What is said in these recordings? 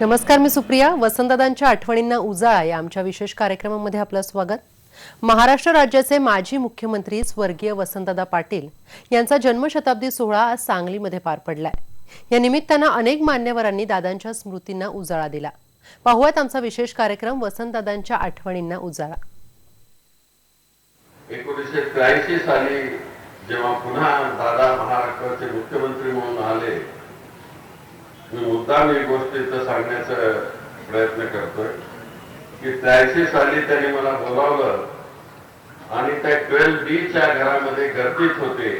नमस्कार मी सुप्रिया. वसंतदादांच्या आठवणींना उजाळा या आमच्या विशेष कार्यक्रमामध्ये आपलं स्वागत. महाराष्ट्र राज्याचे माजी मुख्यमंत्री स्वर्गीय वसंतदादा पाटील यांचा जन्मशताब्दी सोहळा आज सांगलीमध्ये पार पडलाय. या निमित्तानं अनेक मान्यवरांनी दादांच्या स्मृतींना उजाळा दिला. पाहुयात आमचा विशेष कार्यक्रम वसंतदादांच्या आठवणींना उजाळा. एकोणीसशे त्र्याऐंशी साली जेव्हा पुन्हा दादा महाराष्ट्राचे मुख्यमंत्री म्हणून आले मी मुद्दाम एक गोष्ट इथं सांगण्याचा प्रयत्न करतोय की त्र्याऐंशी साली त्यांनी मला बोलावलं आणि त्या ट्वेल्व बीच्या घरामध्ये गर्दीत होते.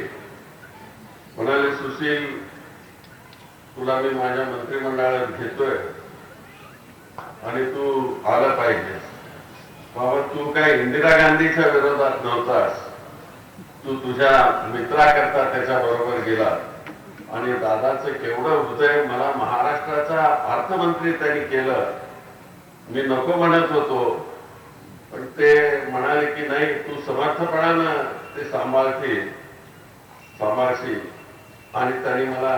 म्हणाले सुशील तुला मी माझ्या मंत्रिमंडळात घेतोय आणि तू आला पाहिजेस. बाबा तू काय इंदिरा गांधीच्या विरोधात नव्हतास. तू तुझ्या मित्राकरता त्याच्या बरोबर गेला आणि दादाचं केवढं हृदय मला महाराष्ट्राचा अर्थमंत्री त्यांनी केलं मी नको म्हणत होतो. पण ते म्हणाले की नाही तू समर्थपणानं ते सांभाळशील सांभाळशील. आणि त्यांनी मला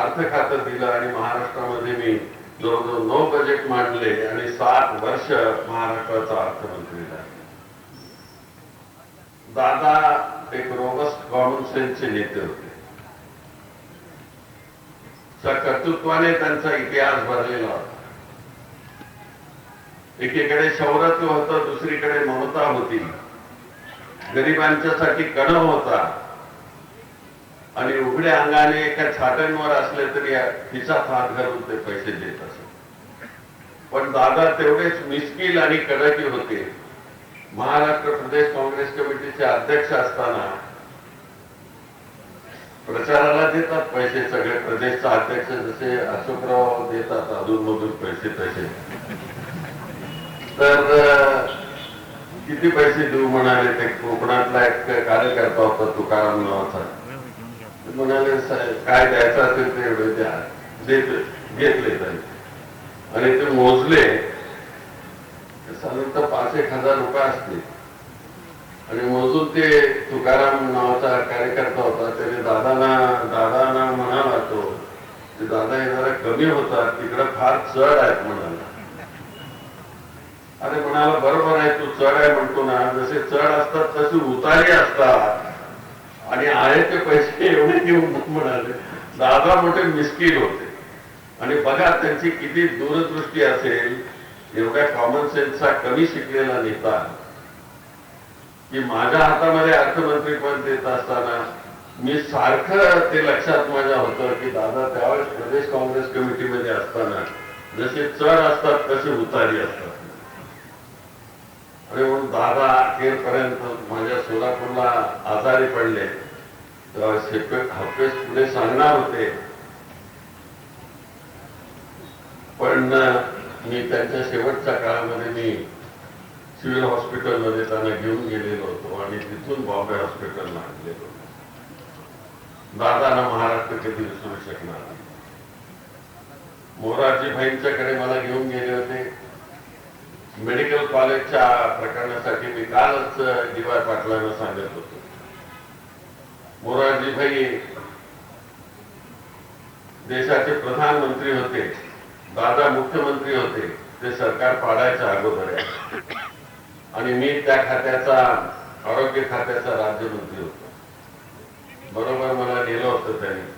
अर्थ खातं दिलं आणि महाराष्ट्रामध्ये मी जवळजवळ नऊ बजेट मांडले आणि सात वर्ष महाराष्ट्राचा अर्थमंत्री झाले. दादा एक रोबस्ट कॉमन सेन्सचे नेते होते. कर्तृत्वाने त्यांचा इतिहास भरलेला होता. एकीकडे शौरत्व होतं दुसरीकडे ममता होती. गरिबांच्यासाठी कणव होता. आणि उघड्या अंगाने एका छाट्यांवर असले तरी तिचा हात घालून ते पैसे देत असत पण दादा तेवढेच मिस्किल आणि कडकी होते. महाराष्ट्र प्रदेश काँग्रेस कमिटीचे अध्यक्ष असताना प्रचाराला देतात पैसे सगळे प्रदेशचा अध्यक्ष जसे अशोकराव देतात अधून मधून पैसे. तसे तर किती पैसे देऊ म्हणाले ते? कोकणातला एक कार्यकर्ता होता तुकाराम नावाचा. ते म्हणाले काय द्यायचं असेल ते एवढे द्या. देत घेतले त्यांनी. आणि ते मोजले. साधारणतः पाच एक हजार रुपये असतील. आणि मोजून ते तुकाराम नावाचा कार्यकर्ता होता त्याने दादाना दादाना म्हणाला तो ते दादा येणारा कमी होता तिकडं फार चढ आहेत म्हणाला. अरे म्हणाला बरोबर आहे तू चढ आहे म्हणतो ना जसे चढ असतात तसे उतारी असतात. आणि आहे ते पैसे एवढे घेऊन म्हणाले. दादा मोठे मिस्किल होते. आणि बघा त्यांची किती दूरदृष्टी असेल एवढ्या कॉमन सेन्सचा कमी शिकलेला नेता. की माझ्या हातामध्ये अर्थमंत्री पण देत असताना मी सारखं ते लक्षात माझ्या होतं की दादा त्यावेळेस प्रदेश काँग्रेस कमिटीमध्ये असताना जसे चढ असतात तसे उतारी असतात. आणि म्हणून दादा अखेरपर्यंत माझ्या सोलापूरला आजारी पडले. तेव्हा शेपे- हप्पेस पुढे सांगणार होते. पण मी त्यांच्या शेवटच्या काळामध्ये मी सिव्हिल हॉस्पिटलमध्ये त्यांना घेऊन गेलेलो होतो आणि तिथून बॉम्बे हॉस्पिटलला आणलेलो दादांना महाराष्ट्र कधी विसरू शकणार नाही. मोरारजी भाईंच्याकडे मला घेऊन गेले होते. मेडिकल कॉलेजच्या प्रकरणासाठी मी कालच डी वाय पाटलांना सांगत होतो. मोरारजी भाई देशाचे प्रधानमंत्री होते दादा मुख्यमंत्री होते ते सरकार पाडायच्या अगोदर आहे. आणि मी त्या खात्याचा आरोग्य खात्याचा राज्यमंत्री होतो. बरोबर मला नेलं होतं त्यांनी.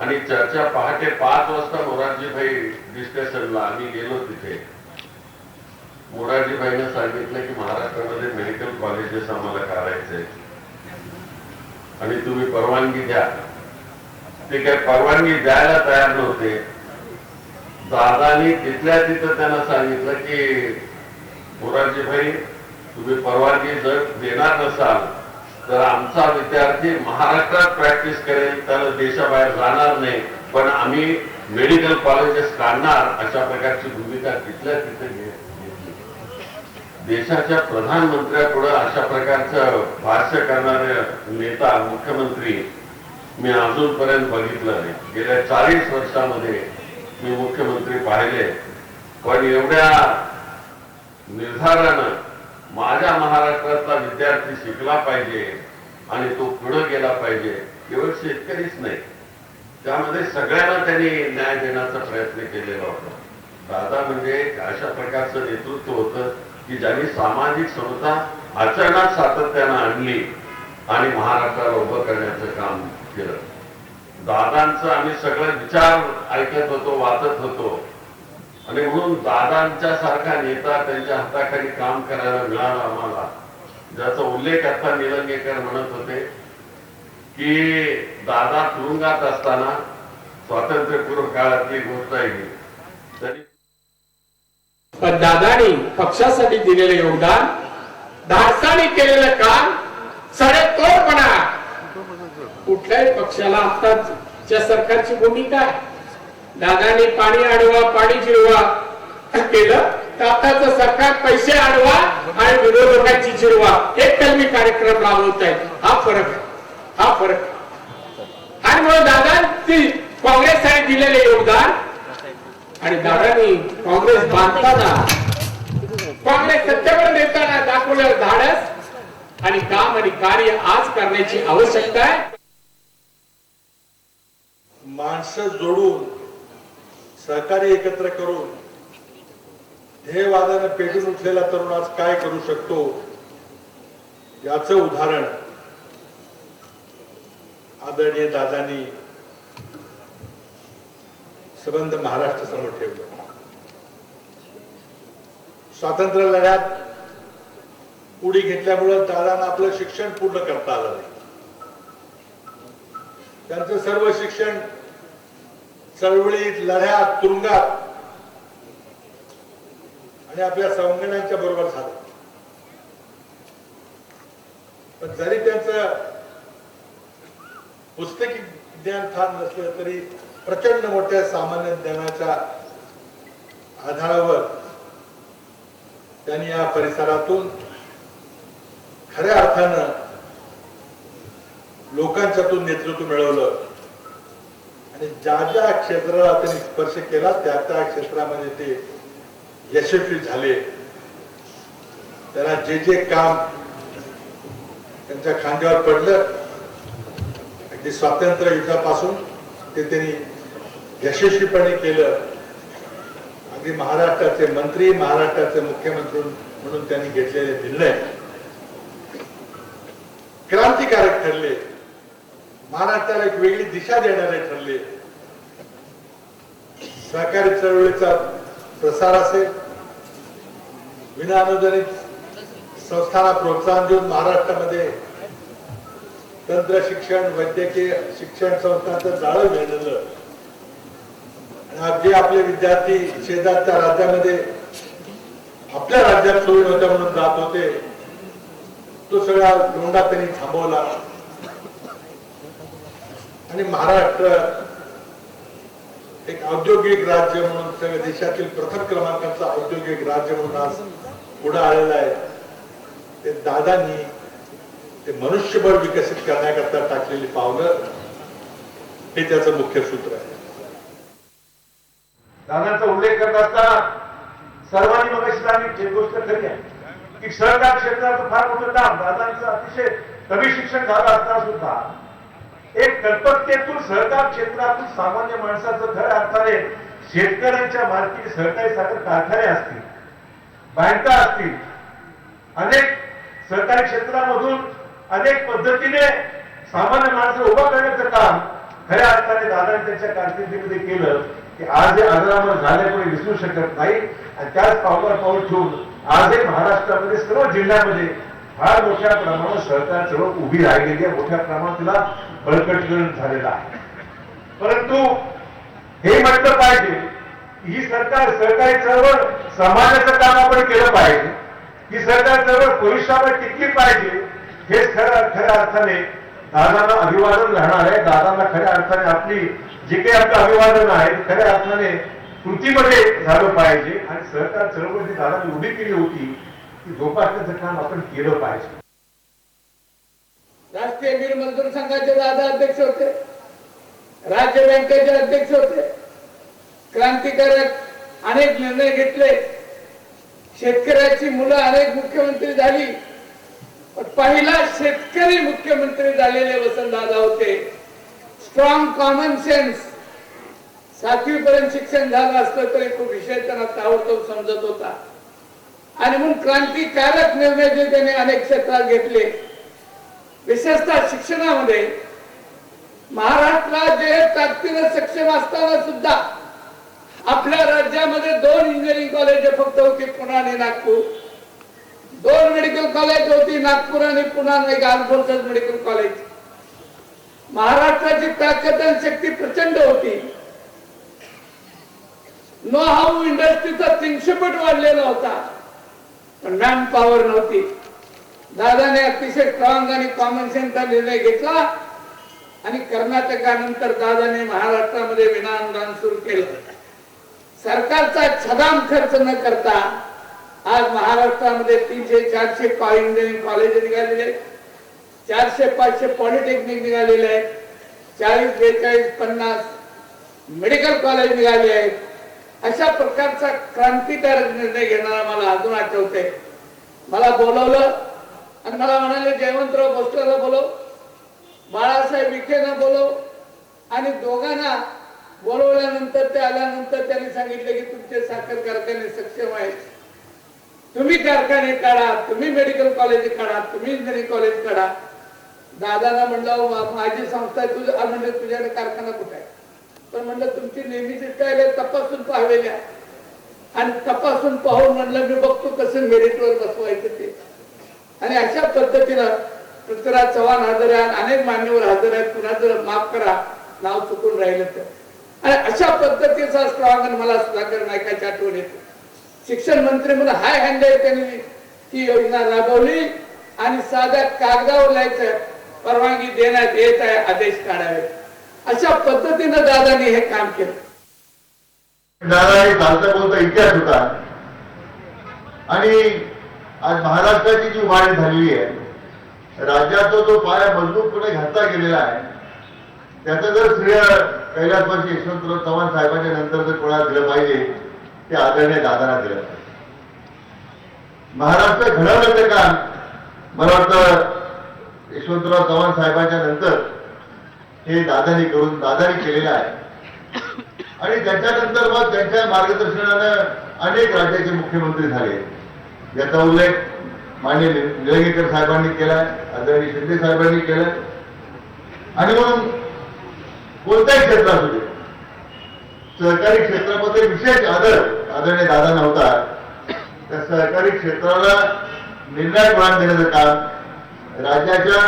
आणि चर्चा पहाटे पाच वाजता मोरारजीभाई डिस्कशनला आम्ही गेलो तिथे. मोरारजीभाईनं सांगितलं की महाराष्ट्रामध्ये मेडिकल कॉलेजेस आम्हाला काढायचे आणि तुम्ही परवानगी द्या. ते काय परवानगी द्यायला तयार नव्हते. दादानी तिथल्या तिथं त्यांना सांगितलं की मोरारजीभाई तुम्ही परवानगी जर देणार नसाल तर आमचा विद्यार्थी महाराष्ट्रात प्रॅक्टिस करेल त्याला देशाबाहेर जाणार नाही. पण आम्ही मेडिकल कॉलेजेस काढणार अशा प्रकारची भूमिका तिथल्या तिथे घेतली. देशाच्या प्रधानमंत्र्यापुढे अशा प्रकारचं भाष्य करणारे नेता मुख्यमंत्री मी अजूनपर्यंत बघितलं नाही. गेल्या चाळीस वर्षामध्ये मी मुख्यमंत्री पाहिले. पण एवढ्या निर्धारानं माझ्या महाराष्ट्रातला विद्यार्थी शिकला पाहिजे आणि तो पुढे गेला पाहिजे केवळ शेतकरीच नाही. त्यामध्ये सगळ्यांना त्यांनी न्याय देण्याचा प्रयत्न केलेला होता. दादा म्हणजे अशा प्रकारचं नेतृत्व होतं की ज्यांनी सामाजिक समता आचरणात सातत्यानं आणली आणि महाराष्ट्राला उभं करण्याचं काम केलं. दादांचं आम्ही सगळं विचार ऐकत होतो वाचत होतो. आणि म्हणून दादांच्या सारखा नेता त्यांच्या हाताखाली काम करायला मिळाला आम्हाला. ज्याचा उल्लेख आता निलंगेकर म्हणत होते की दादा तुरुंगात असताना स्वातंत्र्यपूर्व काळातली गोष्ट आहे तरी पण दादानी पक्षासाठी दिलेलं योगदान धाडसाने केलेलं काम सडेतोडपणा कुठल्याही पक्षाला आताच्या सरकारची भूमिका आहे. दादानी पाणी अडवा पाणी चिरवा केलं ताताचं सरकार पैसे अडवा आणि विरोधकांची चिरवा हे कलमी कार्यक्रम राबवत आहे. हा फरक हा फरक आणि म्हणून दादांची काँग्रेस आणि दिलेले योगदान आणि दादांनी काँग्रेस बांधताना काँग्रेस सत्तेवर नेताना दाखवलं धाडस आणि काम आणि कार्य आज करण्याची आवश्यकता आहे. माणसं जोडून सहकार्य एकत्र करून ध्येयवादाने पेटून उठलेला तरुण आज काय करू शकतो याच उदाहरण आदरणीय दादांनी संबंध महाराष्ट्र समोर ठेवलं. स्वातंत्र्य लढ्यात उडी घेतल्यामुळं दादांना आपलं शिक्षण पूर्ण करता आलं नाही. त्यांचं सर्व शिक्षण चळवळीत लढ्यात तुरुंगात. आणि आपल्या सवंगण्यांच्या बरोबर झालं. पण जरी त्यांचं पुस्तकी ज्ञान फार नसलं तरी प्रचंड मोठ्या सामान्य ज्ञानाच्या आधारावर त्यांनी या परिसरातून खऱ्या अर्थानं लोकांच्यातून नेतृत्व मिळवलं. आणि ज्या ज्या क्षेत्राला त्यांनी स्पर्श केला त्या त्या क्षेत्रामध्ये ते यशस्वी झाले. त्यांना जे जे काम त्यांच्या खांद्यावर पडलं अगदी स्वातंत्र्य युद्धापासून ते त्यांनी यशस्वीपणे केलं. अगदी महाराष्ट्राचे मंत्री महाराष्ट्राचे मुख्यमंत्री म्हणून त्यांनी घेतलेले निर्णय क्रांतिकारक ठरले. महाराष्ट्राला एक वेगळी दिशा देणारे ठरले सहकारी चळवळीचा प्रसार असेल. विना अनुदानित संस्थांना प्रोत्साहन देऊन महाराष्ट्रामध्ये तंत्र शिक्षण वैद्यकीय शिक्षण संस्थांचं जाळं मिळालं आणि अगदी आपले विद्यार्थी शेजारच्या राज्यामध्ये आपल्या राज्यात सोयी होत्या म्हणून जात होते तो सगळा लोंडा त्यांनी थांबवला. आणि महाराष्ट्र एक औद्योगिक राज्य म्हणून सगळ्या देशातील प्रथम क्रमांकाचा औद्योगिक राज्य म्हणून आज पुढे आलेलं आहे. ते दादांनी ते मनुष्यबळ विकसित करण्याकरता टाकलेली पावलं हे त्याचं मुख्य सूत्र आहे. दादांचा उल्लेख करत असताना सर्वांनी मग एक गोष्ट खरी आहे की सहकार क्षेत्राचं फार मोठं काम दादांचं अतिशय कमी शिक्षण झालं असताना सुद्धा एक कल्पकतेतून सहकार क्षेत्रातून सामान्य माणसाचं खऱ्या अर्थाने शेतकऱ्यांच्या मालकी सहकारी साखर कारखाने असतील बँका असतील अनेक सहकारी क्षेत्रामधून अनेक पद्धतीने सामान्य माणसं उभं करण्याचं काम खऱ्या अर्थाने दादा त्यांच्या कारकिर्दीमध्ये केलं की आज हे अजरामर झाले कोणी विसरू शकत नाही. आणि त्याच पावलावर पाऊल ठेवून आजही महाराष्ट्रामध्ये सर्व जिल्ह्यामध्ये फार मोठ्या प्रमाणात सहकार चळवळ उभी राहिलेली आहे. मोठ्या प्रमाणात तिला बळकटीकरण झालेलं आहे. परंतु हे म्हटलं पाहिजे ही सरकार सहकारी चळवळ समाजाचं काम आपण केलं पाहिजे. ही सरकार चळवळ भविष्यावर टिकली पाहिजे. हे खरं खऱ्या अर्थाने दादांना अभिवादन राहणार आहे. दादांना खऱ्या अर्थाने आपली जे काही आपलं अभिवादन आहे खऱ्या अर्थाने कृतीमध्ये झालं पाहिजे. आणि सहकार चळवळ जी दादांनी उभी केली होती ती जोपासण्याचं काम आपण केलं पाहिजे. राष्ट्रीय वीर मजदूर संघाचे दादा अध्यक्ष होते. राज्य बँकेचे अध्यक्ष होते. क्रांतिकारक अनेक निर्णय घेतले. शेतकऱ्याची मुलं अनेक मुख्यमंत्री झाली. पण पहिला शेतकरी मुख्यमंत्री झालेले वसंतदादा होते. स्ट्रॉंग कॉमन सेन्स सातवी पर्यंत शिक्षण झालं असलं तरी तो विषय त्यांना ताबडतोब समजत होता. आणि म्हणून क्रांतिकारक निर्णय जे त्याने अनेक क्षेत्रात घेतले. विशेषतः शिक्षणामध्ये महाराष्ट्रात जे ताकदीनं सक्षम असताना सुद्धा आपल्या राज्यामध्ये दोन इंजिनिअरिंग कॉलेज फक्त होती पुणे आणि नागपूर. दोन मेडिकल कॉलेज होती नागपूर आणि पुणे नाही आर्मफोर्सेस मेडिकल कॉलेज महाराष्ट्राची ताकद आणि शक्ती प्रचंड होती. नो हाऊ इंडस्ट्रीचा तीनशे पट वाढलेला होता. पण मॅन पॉवर नव्हती. दादाने अतिशय स्ट्रॉंग आणि कॉमन सेन्सचा निर्णय घेतला आणि कर्नाटकानंतर दादाने महाराष्ट्रामध्ये विनाअनुदान सुरू केलं. सरकारचा छदाम खर्च न करता आज महाराष्ट्रामध्ये तीनशे चारशे इंजिनिअरिंग कॉलेज निघालेले चारशे पाचशे पॉलिटेक्निक निघालेले आहेत. चाळीस बेचाळीस पन्नास मेडिकल कॉलेज निघाले आहेत. अशा प्रकारचा क्रांतिकारक निर्णय घेणारा मला अजून आठवते मला बोलवलं आणि मला म्हणाले जयवंतराव भोसलेला बोलव बाळासाहेब विखेना बोलव आणि दोघांना बोलवल्यानंतर ते आल्यानंतर त्यांनी सांगितलं की तुमचे साखर कारखाने सक्षम आहेत. तुम्ही कारखाने काढा तुम्ही मेडिकल कॉलेज काढा तुम्ही इंजिनिअरिंग कॉलेज काढा. दादाला म्हणलं माझी संस्था आहे तुझं म्हणलं तुझ्याकडे कारखाना कुठे आहे? पण म्हणलं तुमची नेहमीची स्टाईल आहे तपासून पाहावेल्या. आणि तपासून पाहून म्हणलं मी बघतो कसं मेरिटवर बसवायचं ते. आणि अशा पद्धतीनं पृथ्वीराज चव्हाण हजर आहे आणि अनेक मान्यवर हजर आहेत. पुन्हा जर माफ करा नाव चुकून राहिलं तर. आणि अशा पद्धतीचा स्ट्रॉंग मला सुधाकर नायकाच्या आठवण येते. शिक्षण मंत्री म्हणून हाय हँडल त्यांनी ती योजना राबवली आणि साध्या कागदावर लायचं परवानगी देण्यात येत आहे आदेश काढावे. अशा पद्धतीनं दादानी हे काम केलं. दादा हे चालता बोलता इतिहास होता? आणि आज महाराष्ट्राची जी वाढ झालेली आहे राज्याचा जो पाया मजबूतपणे घातला गेलेला आहे त्याचं जर श्रेय कैलासवासी यशवंतराव चव्हाण साहेबांच्या नंतर जर कोणाला दिलं पाहिजे ते आदरणीय दादांना दिलं पाहिजे. महाराष्ट्र घडवण्याचं काम मला वाटतं यशवंतराव चव्हाण साहेबांच्या नंतर हे दादानी करून दादानी केलेलं आहे. आणि त्याच्यानंतर मग त्यांच्या मार्गदर्शनानं अनेक राज्याचे मुख्यमंत्री झाले. याचा उल्लेख मान्य निलंगेकर साहेबांनी केलाय आदरणीय शिंदे साहेबांनी केलाय. आणि म्हणून कोणत्याही क्षेत्र असू दे सहकारी क्षेत्रामध्ये विशेष आदर आदरणीय दादा नव्हता. त्या सहकारी क्षेत्राला निर्णायक भाग देण्याचं काम राज्याच्या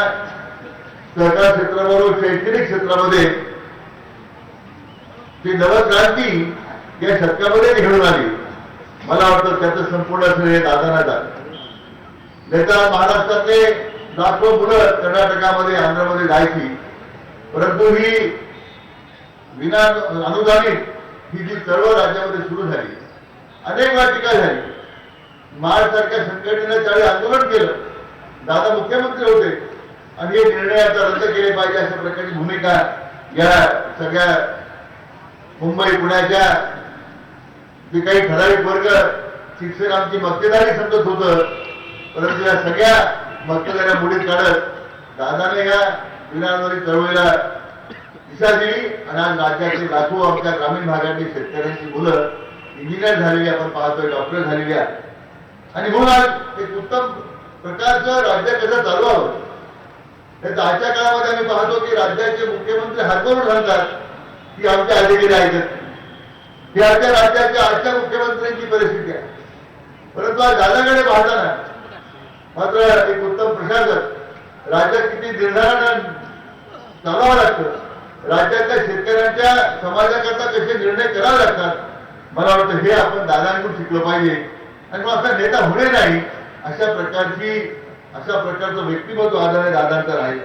सहकार क्षेत्राबरोबर शैक्षणिक क्षेत्रामध्ये ती नवक्रांती या शतकामध्ये घडून आली. मला वाटतं त्याचं संपूर्ण श्रेय दादांना झालं नेता महाराष्ट्रातले लाखो मुलं कर्नाटकामध्ये आंध्रमध्ये जायची. परंतु ही विना अनुदानित ही जी चळवळ राज्यामध्ये सुरू झाली अनेक वेळा टीका झाली. महाराष्ट्रासारख्या संघटनेनं त्यावेळी आंदोलन केलं. दादा मुख्यमंत्री होते. आणि हे निर्णय आता रद्द केले पाहिजे अशा प्रकारची भूमिका या सगळ्या मुंबई पुण्याच्या जे काही ठराविक वर्ग शिक्षक आमची मक्तेदारी समजत होतं परंतु या सगळ्या मक्तेदाऱ्या मुडीत काढत दादाने या विनानुरी चळवळीला दिशा दिली आणि आज राज्यातील लाखो आमच्या ग्रामीण भागातील शेतकऱ्यांची मुलं इंजिनियर झालेली आपण पाहतोय डॉक्टर झालेली आणि म्हणून आज एक उत्तम प्रकारचं राज्य कसं चालवावं? हे तर आजच्या काळामध्ये आम्ही पाहतो की राज्याचे मुख्यमंत्री हातवरून सांगतात की आमच्या अधिकारी ऐकत ही राज्याच्या आजच्या मुख्यमंत्र्यांची परिस्थिती आहे. परंतु आज दादाकडे पाहताना मात्र एक उत्तम प्रशासक राज्यात किती निर्धारण चालावं लागतं राज्यातल्या शेतकऱ्यांच्या समाजाकरता कसे निर्णय करावे लागतात मला वाटतं हे आपण दादांकडून शिकलं पाहिजे. आणि मग असा नेता होणे नाही अशा प्रकारची अशा प्रकारचं व्यक्तिमत्व आधारे दादांचं राहील.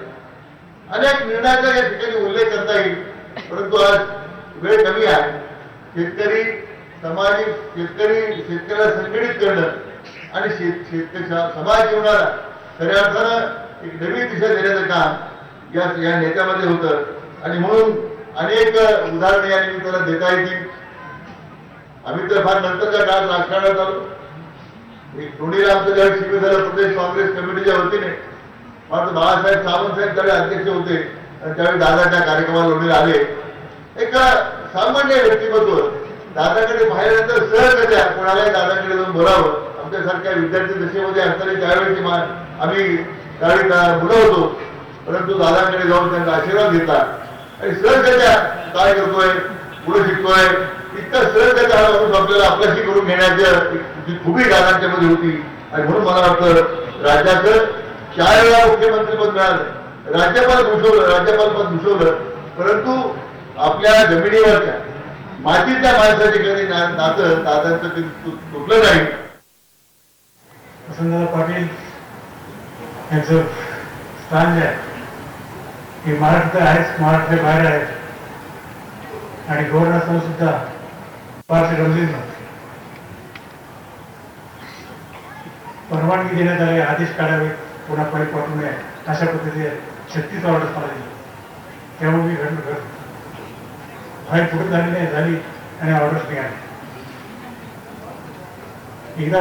अनेक निर्णयाचा या ठिकाणी उल्लेख करता येईल परंतु आज वेळ कमी आहे. शेतकरी सामाजिक शेतकरी शेतकऱ्याला संघटित करणं आणि शेत शेतकरी समाज जीवनाला खऱ्या अर्थानं एक नवी दिशा देण्याचं काम या या नेत्यामध्ये होतं. आणि म्हणून अनेक उदाहरणे या निमित्ताला देता येतील. आम्ही तर फार नंतरच्या काळात राजकारणात आलो. एक दोन्हीला आमचं ज्यावेळी शिबिर झालं प्रदेश काँग्रेस कमिटीच्या वतीने. मात्र बाळासाहेब सावंत साहेब त्यावेळी अध्यक्ष होते. आणि त्यावेळी दादाच्या कार्यक्रमाला लोणीला आले एक सामान्य व्यक्तिमत्व दादाकडे पाहिल्यानंतर सहज द्या कोणालाही दादाकडे जाऊन बोलावं. आमच्यासारख्या विद्यार्थी दशेमध्ये असताना त्यावेळेची मा आम्ही त्यावेळी बोलावतो. होतो परंतु दादाकडे जाऊन त्यांचा आशीर्वाद घेतला. आणि सहज द्या काय करतोय पुढे शिकतोय इतका सहज हा माणूस आपल्याला आपल्याशी करून घेण्याची खुबी दादांच्या मध्ये होती. आणि म्हणून मला वाटतं राज्याचं चार वेळा मुख्यमंत्रीपद मिळालं. राज्यपाल भूषवलं राज्यपाल पद भूषवलं. परंतु आपल्या जमिनीवरच्या मातीच्या माणसाचे कधी नातं दादांचं कधी तुटलं नाही. वसंतदादा पाटील यांचं स्थान जे आहे हे महाराष्ट्र आहेच महाराष्ट्र बाहेर आहे. आणि गव्हर्नर सुद्धा फारसे गंभीर नव्हते. परवानगी देण्यात आले आदेश काढावे पुन्हा पाठवू नये अशा पद्धतीने छत्तीस ऑर्डर मला दिली त्यामुळे मी घडलं घर फाईल पुढे झाली नाही झाली आणि ऑर्डर्स निघाले एकदा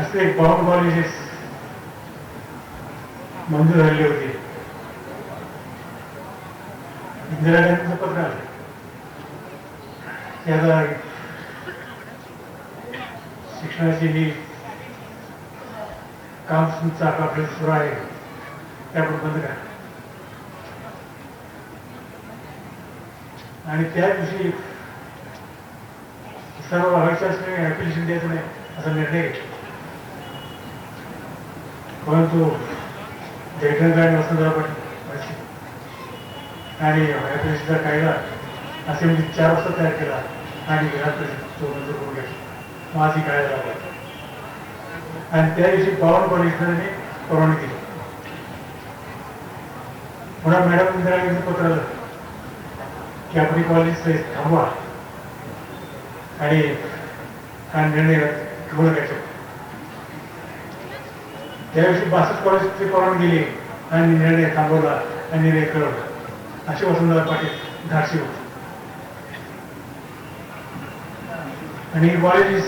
असे एक बाउंड कॉलेजेस मंजूर झालेले होते. इंदिरा गांधीचं पत्र आलं. त्याचा शिक्षणाची ही काम सुरू आहे. त्याबरोबर बंद करा. आणि त्या दिवशी सर्व भागाच्या ऍप्लिकेशन द्यायचं नाही असा निर्णय घेतला. परंतु जयशंकर आणि वसंतराव पाटील आणि ॲप्लिकेशनचा कायदा असेंब्ली म्हणजे चार वाजता तयार केला आणि विधान तो मंजूर करून घेतला. माझी कायदा लागला आणि त्या दिवशी पवन कमिशनरने परवानगी दिली. पुन्हा मॅडम इंदिरा गांधीचं पत्र आलं. की आपली कॉलेज थांबवा. आणि हा निर्णय घेऊन घ्यायचा त्याविषयी बासष्ट कॉलेजची परवानगी गेली आणि निर्णय थांबवला आणि निर्णय कळवला. असे वसंतदादा पाटील धाडशी होते. आणि कॉलेज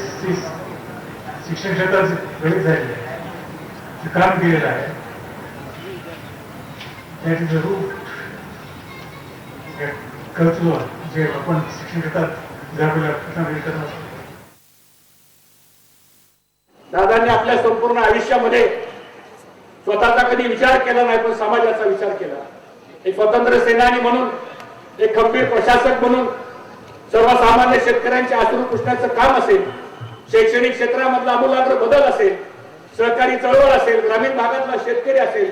शिक्षण क्षेत्रात गणित झालेले आहे. काम केलेलं आहे त्याचे जरूर कर्तृत्व जे आपण शिक्षण घेतात दादांनी आपल्या संपूर्ण आयुष्यामध्ये स्वतःचा कधी विचार केला नाही पण समाजाचा विचार केला. एक स्वतंत्र सेनानी म्हणून एक खंबीर प्रशासक म्हणून सर्वसामान्य शेतकऱ्यांचे अश्रू पुसण्याचं काम असेल शैक्षणिक क्षेत्रामधला आमूलाग्र बदल असेल सहकारी चळवळ असेल ग्रामीण भागातला शेतकरी असेल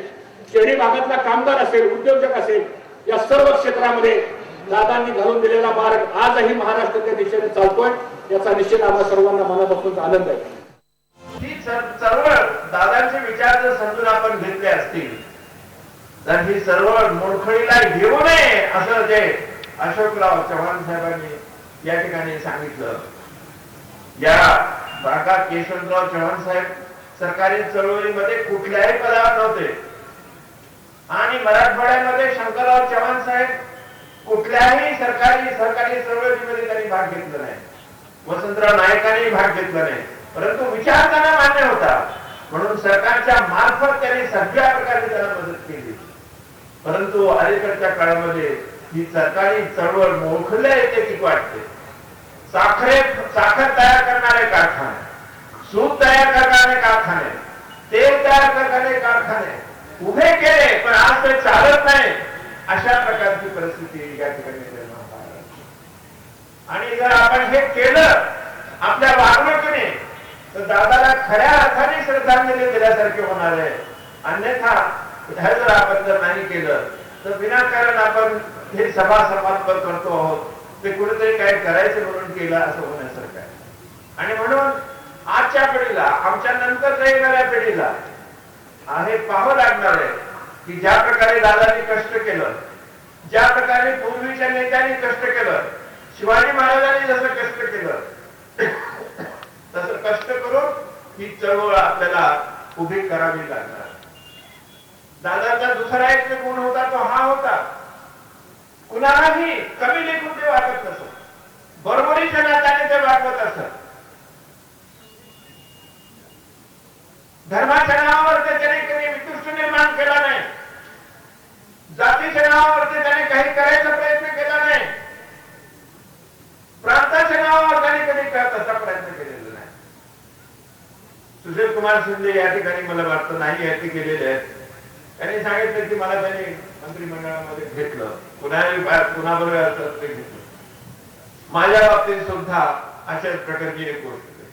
शहरी भागातला कामगार असेल उद्योजक असेल या सर्व क्षेत्रामध्ये दादांनी घालून दिलेला मार्ग आजही महाराष्ट्राच्या दिशेने चालतोय याचा निश्चित आम्हाला सर्वांना मनापासून आनंद आहे. ही सर्व दादांचे विचार जर समजून आपण घेतले असतील तर ही सर्व मोडखळीला घेऊ नये असं जे अशोकराव चव्हाण साहेबांनी या ठिकाणी सांगितलं. या भागात केशवराव चव्हाण साहेब सरकारी चळवळीमध्ये कुठल्याही पदावर नव्हते आणि मराठवाड्यामध्ये शंकरराव चव्हाण साहेब कुठल्याही सरकारी सरकारी चळवळीमध्ये त्यांनी भाग घेतला नाही. वसंतराव नायकांनी भाग घेतला नाही. परंतु विचार त्यांना मान्य होता. म्हणून सरकारच्या मार्फत त्यांनी सगळ्या प्रकारे त्यांना मदत केली. परंतु अलीकडच्या काळामध्ये ही सरकारी चळवळ मोखल्या येते की वाटते. साखरे साखर तयार करणारे कारखाने सूप तयार करणारे कारखाने तेल तयार करणारे कारखाने उभे केले पण आज ते चालत नाही. अशा प्रकारची परिस्थिती या ठिकाणी निर्माण झाली. आणि जर आपण हे केलं आपल्या वागणुकीने तर दादाला खऱ्या अर्थाने श्रद्धांजली दिल्यासारखे होणार आहे. अन्यथा हे जर आपण जर नाही केलं तर विनाकारण आपण हे सभा समारंभ करतो आहोत. ते कुठेतरी काय करायचं म्हणून केलं असं होण्यासारखं आहे. आणि म्हणून आजच्या पिढीला आमच्या नंतर येणाऱ्या पिढीला हे पाहावं लागणार आहे. की ज्या प्रकारे दादांनी कष्ट केलं ज्या प्रकारे पूर्वीच्या नेत्यांनी कष्ट केलं शिवाजी महाराजांनी जसं कष्ट केलं तसं कष्ट करून ही चळवळ आपल्याला उभी करावी लागणार. दादाचा दुसरा एक गुण होता तो हा होता. कुणालाही कमी लेखून ते वाटत नसत बरोबरीच्या नात्याने ते वागवत असत धर्माच्या नावावर त्याने कधी वितुष्ट निर्माण केला नाही जातीच्या नावावरती त्याने काही करायचा प्रयत्न केला नाही कुमार शिंदे या ठिकाणी मला वाटतं नाही याची केलेले आहेत. त्यांनी सांगितलं की मला त्यांनी मंत्रिमंडळामध्ये घेतलं. पुन्हा पुन्हा असं ते घेतलं. माझ्या बाबतीत सुद्धा अशाच प्रकारची एक गोष्ट घडली.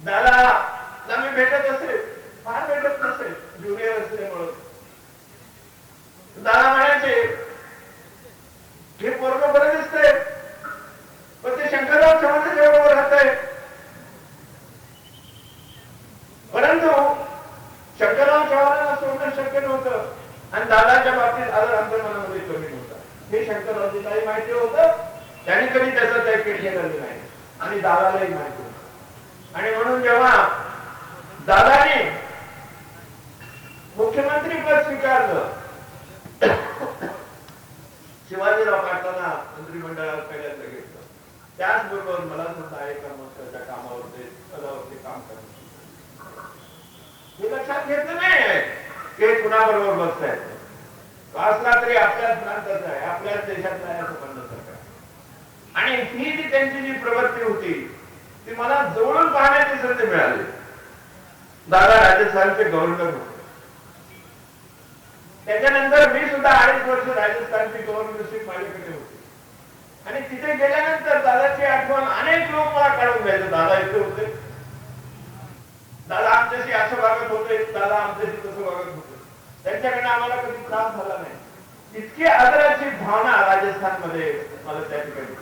दादा मी भेटत असेल फार भेटत नसेल ज्युनियर असल्यामुळं दादा म्हणायचे हे पोरग बरं दिसतंय पण ते शंकरराव चव्हाणांच्या बरोबर राहत आहे परंतु शंकरराव चव्हाणांना सोडणं शक्य नव्हतं आणि दादाच्या बाबतीत आदर आमच्या मनामध्ये कमी नव्हता हे शंकररावजीलाही माहिती होतं त्यांनी कधी त्याचा त्याग केलेला नाही आणि दादालाही माहिती होतं आणि म्हणून जेव्हा दादाने मुख्यमंत्री पद स्वीकारलं शिवाजीराव पाटलांना मंत्रिमंडळात पहिल्यांदा घेतलं त्याचबरोबर मला सुद्धा एका महत्त्वाच्या कामावरती पदावरती काम करण्यात हे लक्षात घेतलं नाही. ते कुणाबरोबर बसतायत असला तरी आपल्याच प्रांताचा आहे. आपल्याच देशातला आहे असं म्हणणं सरकार आणि ही जी त्यांची जी प्रवृत्ती होती ती मला जवळून पाहण्याची संधी मिळाली. दादा राजस्थानचे गव्हर्नर होते. त्याच्यानंतर मी सुद्धा अडीच वर्ष राजस्थानची गव्हर्नरशिप माझ्याकडे होती. आणि तिथे गेल्यानंतर दादाची आठवण अनेक लोक मला काढून घ्यायचे. दादा इथे होते. दादा आमच्याशी असं वागत होते दादा आमच्याशी तसं वागत होते. त्यांच्याकडे आम्हाला कधी त्रास झाला नाही. इतकी आदराची भावना राजस्थानमध्ये मला त्या ठिकाणी